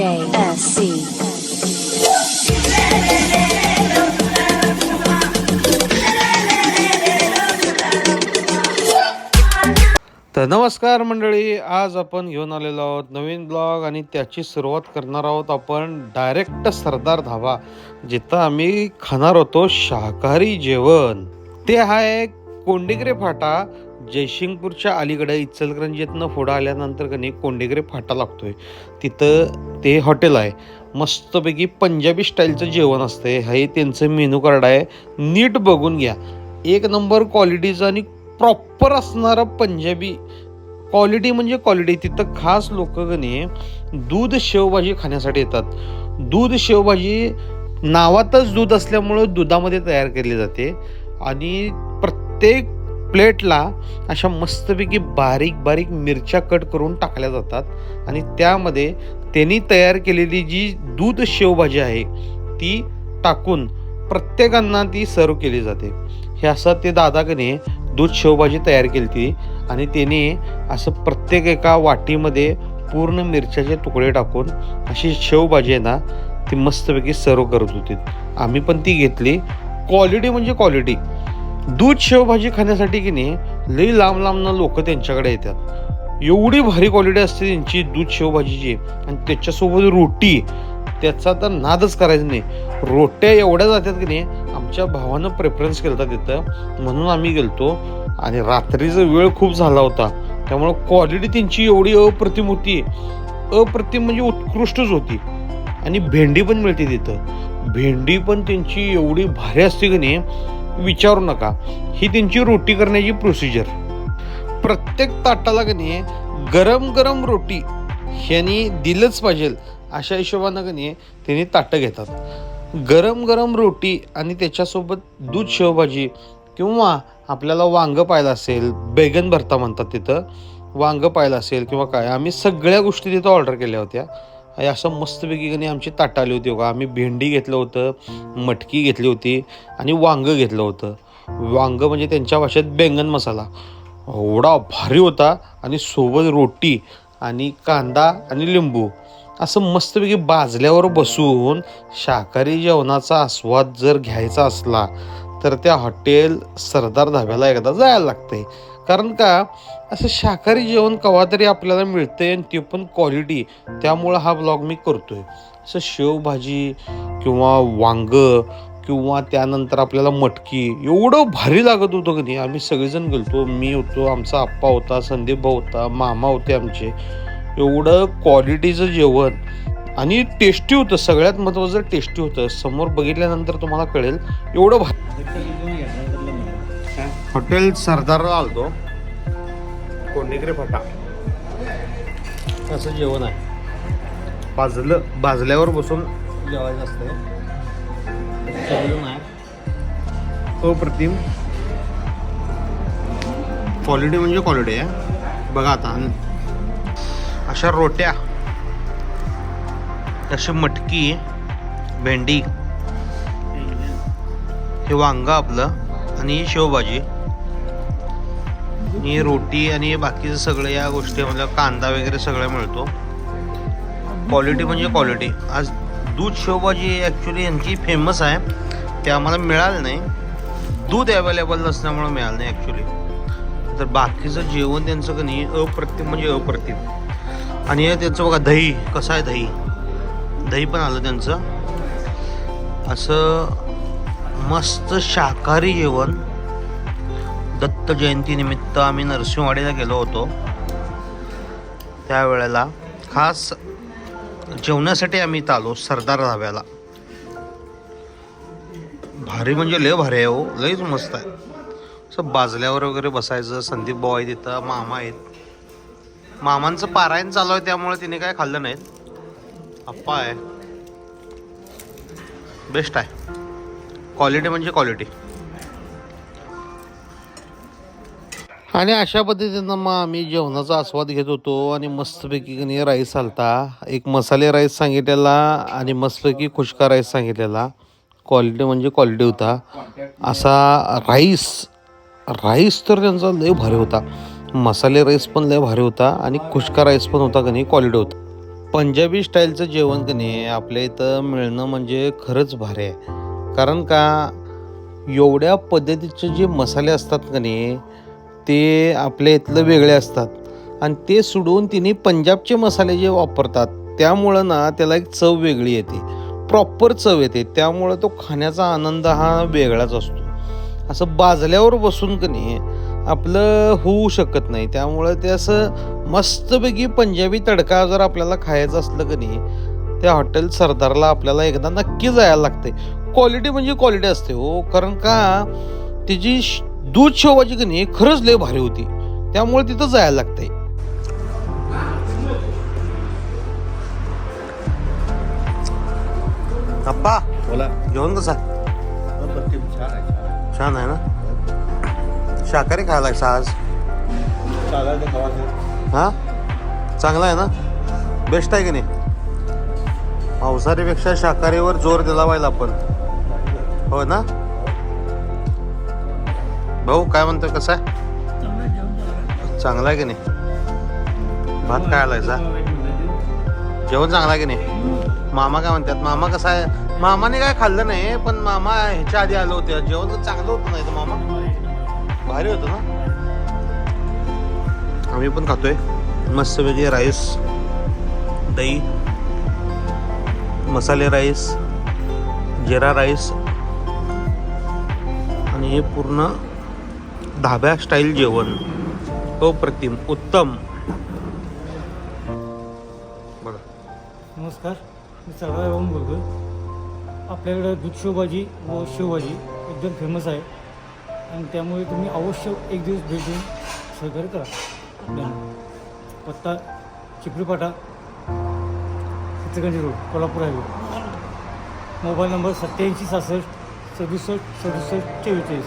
JSC. तर नमस्कार मंडळी आज आपण घेऊन आलेलो आहोत नवीन ब्लॉग आणि त्याची सुरुवात करणार आहोत आपण डायरेक्ट सरदार धाबा जिथं आम्ही खाणार होतो शाकाहारी जेवण ते आहे कोंडिगरे फाटा जयसिंगपूरच्या अलीकडे इचलकरंजीतनं पुढं आल्यानंतर कनी नाही कोंडिगरे फाटा लागतोय. तिथं ते हॉटेल आहे. मस्तपैकी पंजाबी स्टाईलचं जेवण असतंय. हे त्यांचं मेनू कार्ड आहे. नीट बघून घ्या. एक नंबर क्वालिटीचं आणि प्रॉपर असणारं पंजाबी क्वालिटी म्हणजे क्वालिटी. तिथं खास लोक गणे दूध शेवभाजी खाण्यासाठी येतात. दूध शेवभाजी नावातच दूध असल्यामुळं दुधामध्ये तयार केली जाते. आणि प्रत्येक प्लेटला अशा मस्तपैकी बारीक बारीक मिरच्या कट करून टाकल्या जातात. आणि त्यामध्ये त्यांनी तयार केलेली जी दूध शेवभाजी आहे ती टाकून प्रत्येकांना ती सर्व केली जाते. हे असं ते दादाकडे दूध शेवभाजी तयार केली ती आणि त्याने असं प्रत्येक एका वाटीमध्ये पूर्ण मिरच्याचे तुकडे टाकून अशी शेवभाजी आहे ना ती मस्तपैकी सर्व करत होती. आम्ही पण ती घेतली. क्वालिटी म्हणजे क्वालिटी. दूध शेवभाजी खाण्यासाठी की नाही लई लांब लांबनं लोक त्यांच्याकडे येतात. एवढी भारी क्वालिटी असते त्यांची दूध शेवभाजीची आणि त्याच्यासोबत रोटी त्याचा तर नादच करायचा नाही. रोट्या एवढ्या जातात की नाही आमच्या भावानं प्रेफरन्स केला होता तिथं. म्हणून आम्ही गेलतो. आणि रात्रीचा वेळ खूप झाला होता. त्यामुळं क्वालिटी त्यांची एवढी अप्रतिम होती. अप्रतिम म्हणजे उत्कृष्टच होती. आणि भेंडी पण मिळते तिथं. भेंडी पण त्यांची एवढी भारी असते की नाही विचारू नका. ही त्यांची रोटी करण्याची प्रोसिजर प्रत्येक ताटाला की नाही गरम गरम रोटी ह्यांनी दिलंच पाहिजे. अशा हिशोबानं की नाही त्यांनी ताटं घेतात. गरम गरम रोटी आणि त्याच्यासोबत दूध शेवभाजी किंवा आपल्याला वांगं पाहिलं असेल बेगन भरता म्हणतात तिथं. वांगं पाहिलं असेल किंवा काय आम्ही सगळ्या गोष्टी तिथं ऑर्डर केल्या होत्या. असं मस्तपैकी कणी आमची ताटं आली होती बघा. आम्ही भेंडी घेतलं होतं मटकी घेतली होती आणि वांगं घेतलं होतं. वांगं म्हणजे त्यांच्या भाषेत बेंगन मसाला. एवढा भारी होता आणि सोबत रोटी आणि कांदा आणि लिंबू. असं मस्तपैकी बाजल्यावर बसून शाकाहारी जेवणाचा आस्वाद जर घ्यायचा असला तर त्या हॉटेल सरदार धाब्याला एकदा जायला लागतंय. कारण का असं शाकाहारी जेवण कवा तरी आपल्याला मिळतंय आणि ते पण क्वालिटी त्यामुळं हा ब्लॉग मी करतोय. असं शेवभाजी किंवा वांग किंवा त्यानंतर आपल्याला मटकी एवढं भारी लागत होतं की नाही आम्ही सगळेजण गेलतो. मी होतो आमचा आप्पा होता संदीप भाऊ होता मामा होते आमचे. एवढं क्वालिटीचं जेवण आणि टेस्टी होतं. सगळ्यात महत्त्वाचं टेस्टी होतं. समोर बघितल्यानंतर तुम्हाला कळेल एवढं भारी. हॉटेल सरदारला आलतो. कोंडेकरे फाटा. असं जेवण आहे. भाजलं भाजल्यावर बसून जेवायचं सगळं नाही. अप्रतिम. क्वालिटी म्हणजे क्वालिटी आहे. बघा आता. अशा रोट्या अशी मटकी भेंडी हे वांग आपलं आणि ही शेवभाजी. आणि रोटी आणि बाकीचं सगळं या गोष्टी म्हणजे कांदा वगैरे सगळं मिळतो. क्वालिटी म्हणजे क्वालिटी आज दूध शेवभाजी ॲक्च्युली यांची फेमस आहे. ते आम्हाला मिळालं नाही. दूध अवेलेबल नसल्यामुळं मिळालं नाही ॲक्च्युली तर बाकीचं जेवण त्यांचं का नाही अप्रतिम म्हणजे अप्रतिम. आणि हे त्यांचं बघा दही. कसं आहे दही? दही पण आलं त्यांचं. असं मस्त शाकाहारी जेवण. दत्त जयंतीनिमित्त आम्ही नरसिंहवाडीला गेलो होतो. त्यावेळेला खास जेवणासाठी आम्ही इथं आलो सरदार धाब्याला. भारी म्हणजे लय भारी आहे हो लयच मस्त आहे. असं बाजल्यावर वगैरे बसायचं संदीप भाऊ आहे तिथं मामा आहेत. मामांचं पारायण चालू आहे त्यामुळे तिने काय खाल्लं नाहीत. आप्पा आहे. बेस्ट आहे. क्वालिटी म्हणजे क्वालिटी आणि अशा पद्धतीनं मग आम्ही जेवणाचा आस्वाद घेत होतो आणि मस्तपैकी कणी राईस आलता. एक मसाले राईस सांगितलेला आणि मस्तपैकी खुशका राईस सांगितलेला. क्वालिटी म्हणजे क्वालिटी होता. असा राईस राईस तर त्यांचा लय भारी होता. मसाले राईस पण लय भारी होता आणि खुशका राईस पण होता का नाही क्वालिटी होता. पंजाबी स्टाईलचं जेवण कणी नाही आपल्या इथं मिळणं म्हणजे खरंच भारी आहे. कारण का एवढ्या पद्धतीचे जे मसाले असतात का नाही ते आपल्या इथलं वेगळे असतात. आणि ते सोडून तिने पंजाबचे मसाले जे वापरतात त्यामुळं ना त्याला एक चव वेगळी येते. प्रॉपर चव येते. त्यामुळं तो खाण्याचा आनंद हा वेगळाच असतो. असं बाजल्यावर बसून का नाही आपलं होऊ शकत नाही. त्यामुळं ते असं मस्तपैकी पंजाबी तडका जर आपल्याला खायचं असलं का नाही त्या हॉटेल सरदारला आपल्याला एकदा नक्की जायला लागते क्वालिटी म्हणजे क्वालिटी असते हो. कारण का तिची श- दूध शेवाची की नाही खरंच लय भारी होती. त्यामुळे तिथं जायला लागतंय. अप्पा बोला. जेवण कसं छान आहे ना? शाकाहारी खायला लागसा आज? हा? चांगला आहे ना? बेस्ट आहे की नाही? मांसाहारीपेक्षा शाकाहारीवर जोर दिला पाहिजे आपण. हो ना? भाऊ काय म्हणतोय कसं आहे? चांगला आहे की नाही? भात काय आलायचा जेवण चांगलं की नाही? मामा काय म्हणतात? मामा कसा आहे? मामाने काय खाल्लं नाही पण मामा ह्याच्या आधी आलं होते. जेवण तर चांगलं होतं नाही तर मामा? भारी होतं ना? आम्ही पण खातोय. मस्तपैकी राईस दही मसाले राईस जिरा राईस आणि हे पूर्ण धाब्या स्टाईल जेवण. हो, अप्रतिम उत्तम. बघा. नमस्कार. मी चढावा येऊन बोलतो आपल्याकडं दूध शेवभाजी व शेवभाजी एकदम फेमस आहे. आणि त्यामुळे तुम्ही अवश्य एक दिवस भेट देऊन सहकार्य करा. पत्ता Chipripata Chitraganji road Kolhapur highway. Mobile number सत्याऐंशी सहासष्ट सदुसष्ट सदुसष्ट चव्वेचाळीस